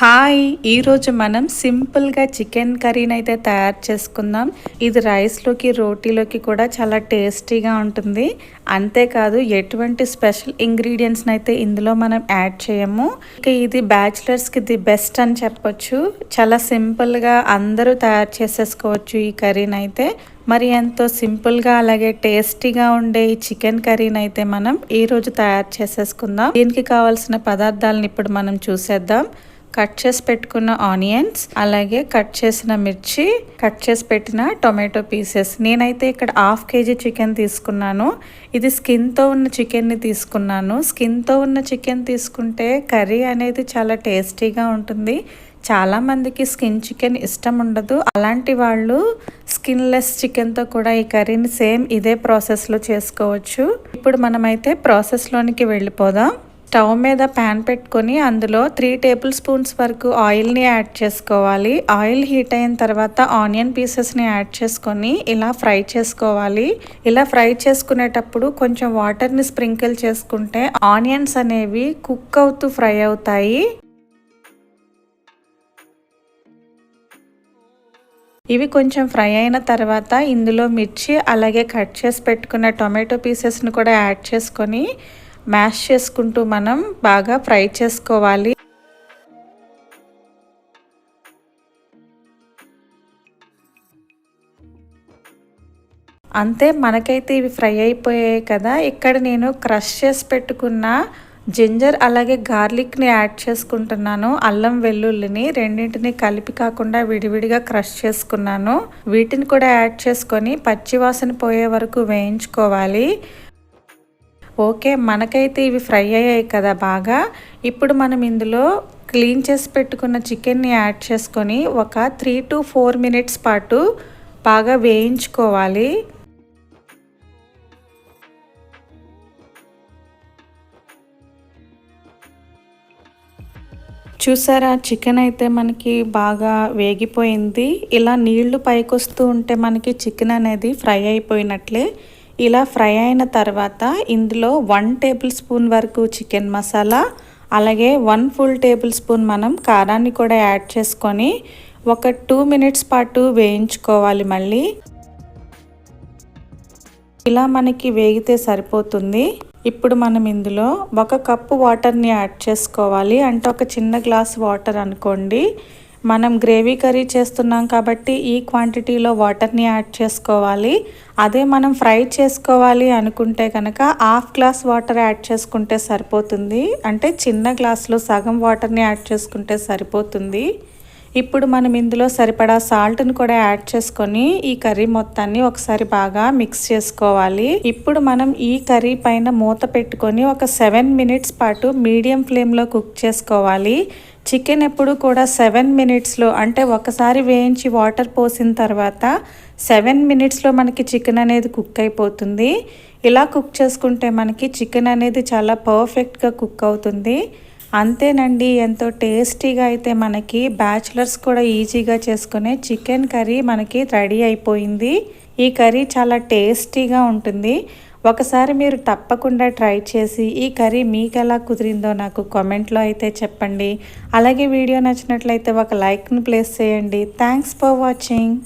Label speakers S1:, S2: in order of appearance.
S1: Hi ఈరోజు మనం సింపుల్గా చికెన్ కర్రీని అయితే తయారు చేసుకుందాం. ఇది రైస్లోకి రోటీలోకి కూడా చాలా టేస్టీగా ఉంటుంది. అంతేకాదు ఎటువంటి స్పెషల్ ఇంగ్రీడియంట్స్ని అయితే ఇందులో మనం యాడ్ చేయము. ఇక ఇది బ్యాచిలర్స్కి ది బెస్ట్ అని చెప్పొచ్చు. చాలా సింపుల్గా అందరూ తయారు చేసేసుకోవచ్చు ఈ కర్రీని అయితే మరి ఎంతో సింపుల్గా అలాగే టేస్టీగా ఉండే ఈ చికెన్ కర్రీని అయితే మనం ఈరోజు తయారు చేసేసుకుందాం. దీనికి కావాల్సిన పదార్థాలను ఇప్పుడు మనం చూసేద్దాం. కట్ చేసి పెట్టుకున్న ఆనియన్స్ అలాగే కట్ చేసిన మిర్చి కట్ చేసి పెట్టిన టొమాటో పీసెస్. నేనైతే ఇక్కడ హాఫ్ కేజీ చికెన్ తీసుకున్నాను. ఇది స్కిన్తో ఉన్న చికెన్ని తీసుకున్నాను. స్కిన్తో ఉన్న చికెన్ తీసుకుంటే కర్రీ అనేది చాలా టేస్టీగా ఉంటుంది. చాలా మందికి స్కిన్ చికెన్ ఇష్టం ఉండదు. అలాంటి వాళ్ళు స్కిన్లెస్ చికెన్తో కూడా ఈ కర్రీని సేమ్ ఇదే ప్రాసెస్లో చేసుకోవచ్చు. ఇప్పుడు మనమైతే ప్రాసెస్లోనికి వెళ్ళిపోదాం. స్టవ్ మీద ప్యాన్ పెట్టుకొని అందులో త్రీ టేబుల్ స్పూన్స్ వరకు ఆయిల్ని యాడ్ చేసుకోవాలి. ఆయిల్ హీట్ అయిన తర్వాత ఆనియన్ పీసెస్ని యాడ్ చేసుకొని ఇలా ఫ్రై చేసుకోవాలి. ఇలా ఫ్రై చేసుకునేటప్పుడు కొంచెం వాటర్ని స్ప్రింకిల్ చేసుకుంటే ఆనియన్స్ అనేవి కుక్ అవుతూ ఫ్రై అవుతాయి. ఇవి కొంచెం ఫ్రై అయిన తర్వాత ఇందులో మిర్చి అలాగే కట్ చేసి పెట్టుకున్న టొమాటో పీసెస్ని కూడా యాడ్ చేసుకొని మ్యాష్ చేసుకుంటూ మనం బాగా ఫ్రై చేసుకోవాలి. అంతే మనకైతే ఇవి ఫ్రై అయిపోయాయి కదా. ఇక్కడ నేను క్రష్ చేసి పెట్టుకున్న జింజర్ అలాగే గార్లిక్ని యాడ్ చేసుకుంటున్నాను. అల్లం వెల్లుల్లిని రెండింటిని కలిపి కాకుండా విడివిడిగా క్రష్ చేసుకున్నాను. వీటిని కూడా యాడ్ చేసుకొని పచ్చివాసన పోయే వరకు వేయించుకోవాలి. ఓకే మనకైతే ఇవి ఫ్రై అయ్యాయి కదా బాగా. ఇప్పుడు మనం ఇందులో క్లీన్ చేసి పెట్టుకున్న చికెన్ని యాడ్ చేసుకొని ఒక త్రీ టు ఫోర్ మినిట్స్ పాటు బాగా వేయించుకోవాలి. చూసారా చికెన్ అయితే మనకి బాగా వేగిపోయింది. ఇలా నీళ్ళు పైకొస్తూ ఉంటే మనకి చికెన్ అనేది ఫ్రై అయిపోయినట్లే. ఇలా ఫ్రై అయిన తర్వాత ఇందులో వన్ టేబుల్ స్పూన్ వరకు చికెన్ మసాలా అలాగే వన్ ఫుల్ టేబుల్ స్పూన్ మనం కారాన్ని కూడా యాడ్ చేసుకొని ఒక టూ మినిట్స్ పాటు వేయించుకోవాలి మళ్ళీ. ఇలా మనకి వేగితే సరిపోతుంది. ఇప్పుడు మనం ఇందులో ఒక కప్పు వాటర్ని యాడ్ చేసుకోవాలి. అంటే ఒక చిన్న గ్లాస్ వాటర్ అనుకోండి. మనం గ్రేవీ కర్రీ చేస్తున్నాం కాబట్టి ఈ క్వాంటిటీలో వాటర్ని యాడ్ చేసుకోవాలి. అదే మనం ఫ్రై చేసుకోవాలి అనుకుంటే కనుక హాఫ్ గ్లాస్ వాటర్ యాడ్ చేసుకుంటే సరిపోతుంది. అంటే చిన్న గ్లాస్లో సగం వాటర్ని యాడ్ చేసుకుంటే సరిపోతుంది. ఇప్పుడు మనం ఇందులో సరిపడా సాల్ట్ని కూడా యాడ్ చేసుకొని ఈ కర్రీ మొత్తాన్ని ఒకసారి బాగా మిక్స్ చేసుకోవాలి. ఇప్పుడు మనం ఈ కర్రీ పైన మూత పెట్టుకొని ఒక సెవెన్ మినిట్స్ పాటు మీడియం ఫ్లేమ్లో కుక్ చేసుకోవాలి. చికెన్ ఎప్పుడు కూడా సెవెన్ మినిట్స్లో అంటే ఒకసారి వేయించి వాటర్ పోసిన తర్వాత సెవెన్ మినిట్స్లో మనకి చికెన్ అనేది కుక్ అయిపోతుంది. ఇలా కుక్ చేసుకుంటే మనకి చికెన్ అనేది చాలా పర్ఫెక్ట్గా కుక్ అవుతుంది. అంతేనండి ఎంతో టేస్టీగా అయితే మనకి బ్యాచులర్స్ కూడా ఈజీగా చేసుకునే చికెన్ కర్రీ మనకి రెడీ అయిపోయింది. ఈ కర్రీ చాలా టేస్టీగా ఉంటుంది. ఒకసారి మీరు తప్పకుండా ట్రై చేసి ఈ కర్రీ మీకు ఎలా కుదిరిందో నాకు కామెంట్లో అయితే చెప్పండి. అలాగే వీడియో నచ్చినట్లయితే ఒక లైక్ను ప్లేస్ చేయండి. Thanks for watching.